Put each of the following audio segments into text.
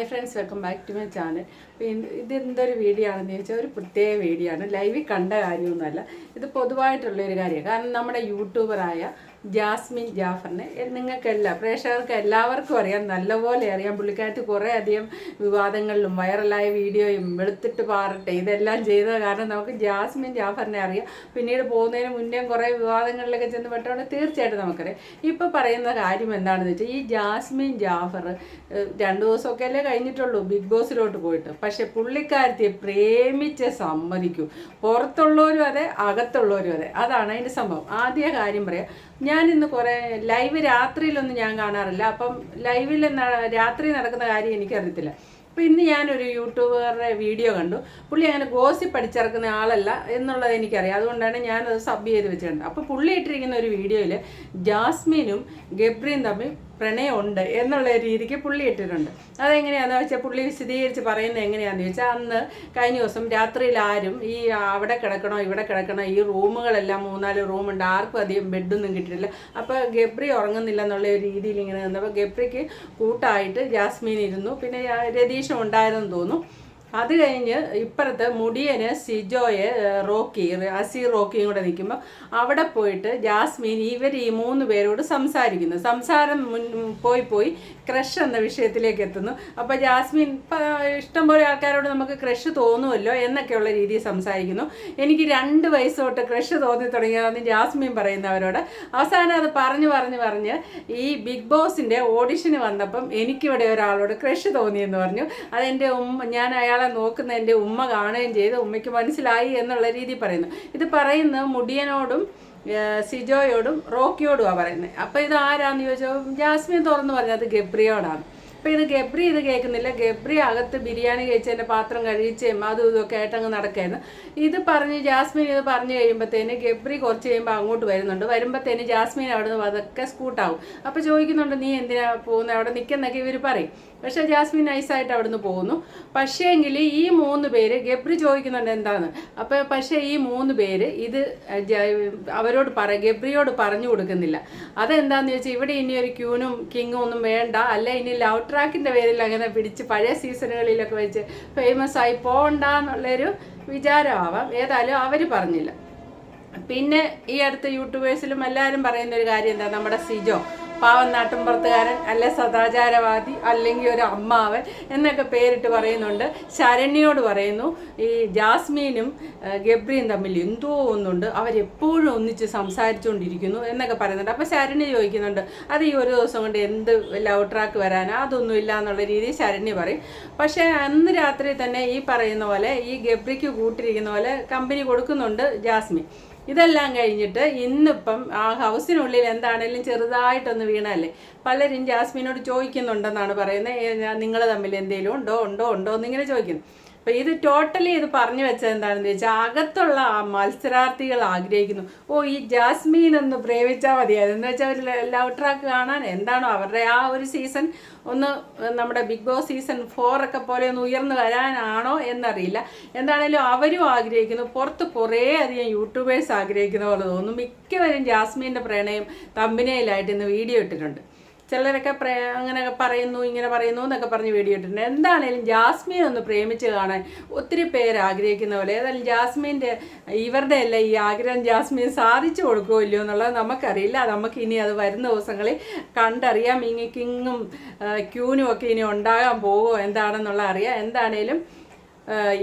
Hi friends welcome back to my channel ഇത് എന്തൊരു video ആണെന്ന് ചോദിച്ചാൽ ഒരു പ്രത്യേക വീഡിയോ ആണ്. ലൈവിൽ കണ്ട കാര്യമൊന്നുമല്ല. ഇത് പൊതുവായിട്ടുള്ളൊരു കാര്യമാണ്. കാരണം നമ്മുടെ യൂട്യൂബറായ ജാസ്മിൻ ജാഫറിനെ. നിങ്ങൾക്കെല്ലാം പ്രേക്ഷകർക്ക് എല്ലാവർക്കും അറിയാം. നല്ലപോലെ അറിയാം. പുള്ളിക്കാരത്ത് കുറേ അധികം വിവാദങ്ങളിലും വൈറലായ വീഡിയോയും വെളുത്തിട്ട് പാറട്ടെ ഇതെല്ലാം ചെയ്ത കാരണം നമുക്ക് ജാസ്മിൻ ജാഫറിനെ അറിയാം. പിന്നീട് പോകുന്നതിന് മുന്നേ കുറേ വിവാദങ്ങളിലൊക്കെ ചെന്ന് പെട്ടോണ്ട് തീർച്ചയായിട്ടും നമുക്കറിയാം. ഇപ്പോൾ പറയുന്ന കാര്യം എന്താണെന്ന് വെച്ചാൽ ഈ ജാസ്മിൻ ജാഫർ രണ്ട് ദിവസമൊക്കെ അല്ലേ കഴിഞ്ഞിട്ടുള്ളൂ ബിഗ് ബോസിലോട്ട് പോയിട്ട്. പക്ഷേ പുള്ളിക്കാരത്തിയെ പ്രേമിച്ച് സമ്മതിക്കൂ. പുറത്തുള്ളവരും അതെ അകത്തുള്ളവരും അതെ. അതാണ് അതിന്റെ സംഭവം. ആദ്യ കാര്യം പറയാം ഞാൻ ഇന്ന് കുറേ ലൈവ് രാത്രിയിലൊന്നും ഞാൻ കാണാറില്ല. അപ്പം ലൈവിൽ രാത്രി നടക്കുന്ന കാര്യം എനിക്കറിയത്തില്ല. അപ്പോൾ ഇന്ന് ഞാനൊരു യൂട്യൂബറുടെ വീഡിയോ കണ്ടു. പുള്ളി അങ്ങനെ ഗോസി പഠിച്ചിറക്കുന്ന ആളല്ല എന്നുള്ളത് എനിക്കറിയാം. അതുകൊണ്ടാണ് ഞാനത് സബ് ചെയ്ത് വെച്ചിട്ടുണ്ട്. അപ്പോൾ പുള്ളി ഇട്ടിരിക്കുന്ന ഒരു വീഡിയോയിൽ ജാസ്മിനും ഗബ്രിയും തമ്മിൽ പ്രണയമുണ്ട് എന്നുള്ള രീതിക്ക് പുള്ളി ഇട്ടിട്ടുണ്ട്. അതെങ്ങനെയാണെന്ന് വെച്ചാൽ പുള്ളി വിശദീകരിച്ച് പറയുന്നത് എങ്ങനെയാണെന്ന് ചോദിച്ചാൽ അന്ന് കഴിഞ്ഞ ദിവസം രാത്രിയിൽ ആരും ഈ അവിടെ കിടക്കണോ ഇവിടെ കിടക്കണോ ഈ റൂമുകളെല്ലാം മൂന്നാൽ റൂമുണ്ട് ആർക്കും അധികം ബെഡൊന്നും കിട്ടിയിട്ടില്ല. അപ്പോൾ ഗബ്രി ഉറങ്ങുന്നില്ല എന്നുള്ള രീതിയിൽ ഇങ്ങനെ നിന്നപ്പോൾ ഗബ്രിക്ക് കൂട്ടായിട്ട് ജാസ്മീൻ ഇരുന്നു. പിന്നെ രതീഷും ഉണ്ടായിരുന്നു തോന്നുന്നു. അത് കഴിഞ്ഞ് ഇപ്പുറത്ത് മുടിയന് സിജോയെ റോക്കി അസീർ റോക്കിയും കൂടെ നിൽക്കുമ്പോൾ അവിടെ പോയിട്ട് ജാസ്മിൻ ഇവർ ഈ മൂന്ന് പേരോട് സംസാരിക്കുന്നു. സംസാരം മുൻ പോയി പോയി ക്രഷ് എന്ന വിഷയത്തിലേക്ക് എത്തുന്നു. അപ്പോൾ ജാസ്മിൻ ഇഷ്ടംപോലെ ആൾക്കാരോട് നമുക്ക് ക്രഷ് തോന്നുമല്ലോ എന്നൊക്കെയുള്ള രീതിയിൽ സംസാരിക്കുന്നു. എനിക്ക് രണ്ട് വയസ്സ് തൊട്ട് ക്രഷ് തോന്നി തുടങ്ങിയതെന്ന് ജാസ്മിൻ പറയുന്നവരോട്. അവസാനം അത് പറഞ്ഞു പറഞ്ഞു പറഞ്ഞ് ഈ ബിഗ് ബോസിന്റെ ഓഡിഷന് വന്നപ്പം എനിക്കിവിടെ ഒരാളോട് ക്രഷ് തോന്നിയെന്ന് പറഞ്ഞു. അതെന്റെ ഉമ്മ ഞാൻ അയാളെ നോക്കുന്ന എന്റെ ഉമ്മ കാണുകയും ചെയ്ത് ഉമ്മയ്ക്ക് മനസ്സിലായി എന്നുള്ള രീതി പറയുന്നു. ഇത് പറയുന്ന മുടിയനോടും സിജോയോടും റോക്കിയോടുമാണ് പറയുന്നത്. അപ്പോൾ ഇത് ആരാന്ന് ചോദിച്ചാൽ ജാസ്മിൻ തുറന്ന് പറഞ്ഞത് ഗബ്രിയോടാണ്. അപ്പോൾ ഇത് ഗബ്രി ഇത് കേൾക്കുന്നില്ല. ഗബ്രി അകത്ത് ബിരിയാണി കഴിച്ചതിന്റെ പാത്രം കഴിച്ചേം അതും ഇതൊക്കെ ആയിട്ടങ്ങ് നടക്കായിരുന്നു. ഇത് പറഞ്ഞ് ജാസ്മിൻ ഇത് പറഞ്ഞു കഴിയുമ്പോഴത്തേന് ഗബ്രി കുറച്ച് കഴിയുമ്പോൾ അങ്ങോട്ട് വരുന്നുണ്ട്. വരുമ്പോഴത്തേന് ജാസ്മിൻ അവിടെ നിന്ന് അതൊക്കെ സ്കൂട്ടാവും. അപ്പോൾ ചോദിക്കുന്നുണ്ട് നീ എന്തിനാ പോകുന്നത് അവിടെ നിൽക്കുന്നൊക്കെ ഇവർ പറയും. പക്ഷേ ജാസ്മിൻ നൈസായിട്ട് അവിടുന്ന് പോകുന്നു. പക്ഷേങ്കിൽ ഈ മൂന്ന് പേര് ഗബ്രി ചോദിക്കുന്നുണ്ട് എന്താണ് അപ്പോൾ പക്ഷേ ഈ മൂന്ന് പേര് ഇത് അവരോട് പറ ഗബ്രിയോട് പറഞ്ഞു കൊടുക്കുന്നില്ല. അതെന്താണെന്ന് ചോദിച്ചാൽ ഇവിടെ ഇനി ഒരു ക്യൂനും കിങ്ങും ഒന്നും വേണ്ട. അല്ല ഇനി ലവ് ട്രാക്കിന്റെ പേരിൽ അങ്ങനെ പിടിച്ച് പഴയ സീസണുകളിലൊക്കെ വെച്ച് ഫേമസ് ആയി പോകണ്ട എന്നുള്ളൊരു വിചാരമാവാം. ഏതായാലും അവർ പറഞ്ഞില്ല. പിന്നെ ഈ അടുത്ത യൂട്യൂബേഴ്സിലും എല്ലാവരും പറയുന്ന ഒരു കാര്യം എന്താ? നമ്മുടെ സിജോ. പാവം നാട്ടിൻപുറത്തുകാരൻ അല്ലെ സദാചാരവാദി അല്ലെങ്കിൽ ഒരു അമ്മാവൻ എന്നൊക്കെ പേരിട്ട് പറയുന്നുണ്ട്. ശരണ്യോട് പറയുന്നു ഈ ജാസ്മീനും ഗബ്രിയും തമ്മിൽ എന്തോ ഒന്നുണ്ട്. അവരെപ്പോഴും ഒന്നിച്ച് സംസാരിച്ചുകൊണ്ടിരിക്കുന്നു എന്നൊക്കെ പറയുന്നുണ്ട്. അപ്പോൾ ശരണ്യ ചോദിക്കുന്നുണ്ട് അത് ഈ ഒരു ദിവസം കൊണ്ട് എന്ത് ലവ് ട്രാക്ക് വരാനാ? അതൊന്നും ഇല്ല എന്നുള്ള രീതിയിൽ ശരണ്യ പറയും. പക്ഷേ അന്ന് രാത്രി തന്നെ ഈ പറയുന്ന പോലെ ഈ ഗബ്രിക്ക് കൂട്ടിരിക്കുന്ന പോലെ കമ്പനി കൊടുക്കുന്നുണ്ട് ജാസ്മിൻ ഇതെല്ലാം കഴിഞ്ഞിട്ട് ഇന്നിപ്പം ആ ഹൗസിനുള്ളിൽ എന്താണേലും ചെറുതായിട്ടൊന്ന് വീണല്ലേ പലരും ജാസ്മിനോട് ചോദിക്കുന്നുണ്ടെന്നാണ് പറയുന്നത്. നിങ്ങൾ തമ്മിൽ എന്തെങ്കിലും ഉണ്ടോ? ഉണ്ടോ? ഉണ്ടോ എന്നിങ്ങനെ ചോദിക്കുന്നു. അപ്പോൾ ഇത് ടോട്ടലി ഇത് പറഞ്ഞു വെച്ചത് എന്താണെന്ന് വെച്ചാൽ അകത്തുള്ള മത്സരാർത്ഥികൾ ആഗ്രഹിക്കുന്നു. ഓ ഈ ജാസ്മീൻ ഒന്ന് പ്രേമിച്ചാൽ മതിയായിരുന്നു എന്ന് വെച്ചാൽ ഒരു ലവ് ട്രാക്ക് കാണാൻ എന്താണോ അവരുടെ ആ ഒരു സീസൺ ഒന്ന് നമ്മുടെ ബിഗ് ബോസ് സീസൺ ഫോർ ഒക്കെ പോലെ ഒന്ന് ഉയർന്നു വരാനാണോ എന്നറിയില്ല. എന്താണേലും അവരും ആഗ്രഹിക്കുന്നു. പുറത്ത് കുറേ അധികം യൂട്യൂബേഴ്സ് ആഗ്രഹിക്കുന്ന പോലെ തോന്നുന്നു. മിക്കവരും ജാസ്മീന്റെ പ്രണയം തമ്പിനയിലായിട്ട് ഇന്ന് വീഡിയോ ഇട്ടിട്ടുണ്ട്. ചിലരൊക്കെ പ്രേ അങ്ങനെ പറയുന്നു ഇങ്ങനെ പറയുന്നു എന്നൊക്കെ പറഞ്ഞ് വീഡിയോ ഇട്ടിട്ടുണ്ട്. എന്താണേലും ജാസ്മിൻ ഒന്ന് പ്രേമിച്ച് കാണാൻ ഒത്തിരി പേര് ആഗ്രഹിക്കുന്ന പോലെ ഏതായാലും ജാസ്മിന്റെ ഇവരുടെ എല്ലാം ഈ ആഗ്രഹം ജാസ്മിൻ സാധിച്ചു കൊടുക്കുമോ ഇല്ലയോ എന്നുള്ളത് നമുക്കറിയില്ല. നമുക്ക് ഇനി അത് വരുന്ന ദിവസങ്ങളിൽ കണ്ടറിയാം ഇനി കിങ്ങും ക്യൂനും ഒക്കെ ഇനി ഉണ്ടാകാൻ പോകുമോ എന്താണെന്നുള്ള അറിയാം. എന്താണേലും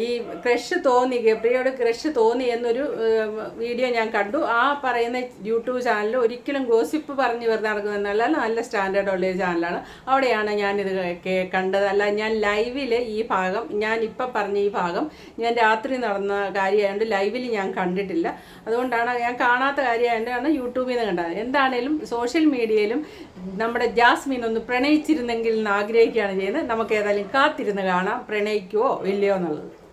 ഈ ക്രഷ് തോന്നി ഗബ്രിയോട് ക്രഷ് തോന്നി എന്നൊരു വീഡിയോ ഞാൻ കണ്ടു. ആ പറയുന്ന യൂട്യൂബ് ചാനലിൽ ഒരിക്കലും ഗോസിപ്പ് പറഞ്ഞ് വെറുതെ നടക്കുന്നതല്ല നല്ല സ്റ്റാൻഡേർഡ് ഉള്ള ഒരു ചാനലാണ്. അവിടെയാണ് ഞാനിത് കണ്ടത് അല്ല ഞാൻ ലൈവിൽ ഈ ഭാഗം ഞാൻ ഇപ്പം പറഞ്ഞ ഈ ഭാഗം ഞാൻ രാത്രി നടന്ന കാര്യമായതുകൊണ്ട് ലൈവിൽ ഞാൻ കണ്ടിട്ടില്ല. അതുകൊണ്ടാണ് ഞാൻ കാണാത്ത കാര്യമായതുകൊണ്ടാണ് യൂട്യൂബിൽ നിന്ന് കണ്ടത്. എന്താണേലും സോഷ്യൽ മീഡിയയിലും നമ്മുടെ ജാസ്മിൻ ഒന്ന് പ്രണയിച്ചിരുന്നെങ്കിൽ എന്ന് ആഗ്രഹിക്കുകയാണ് ചെയ്യുന്നത്. നമുക്ക് ഏതായാലും കാത്തിരുന്ന് കാണാം. പ്രണയിക്കുവോ ഇല്ലയോ എന്നുള്ളത്